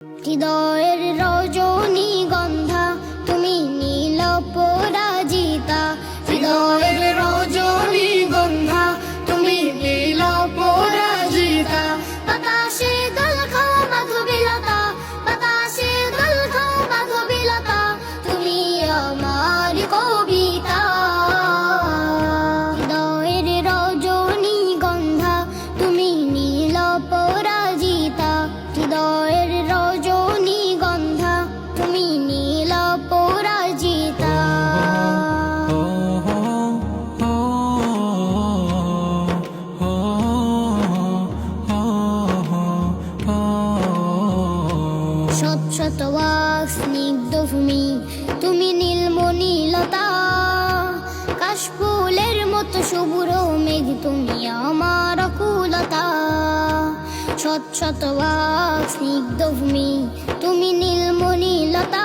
হৃদয়ের রজনী শত স্নিগ্ধ ভূমি, তুমি নীলমণিলতা কাশফুলের মতো মেঘ, তুমি আমার কুলতা শত শত স্নিগ্ধ ভূমি, তুমি নীলমণিলতা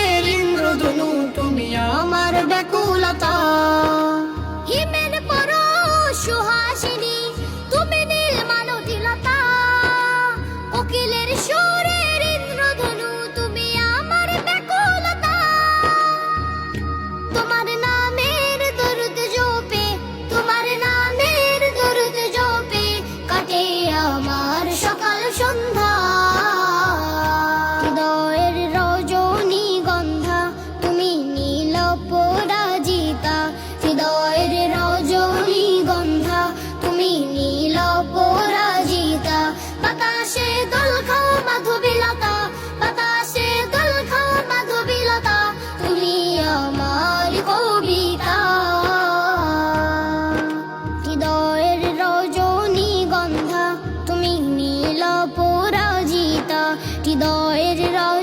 我一直都。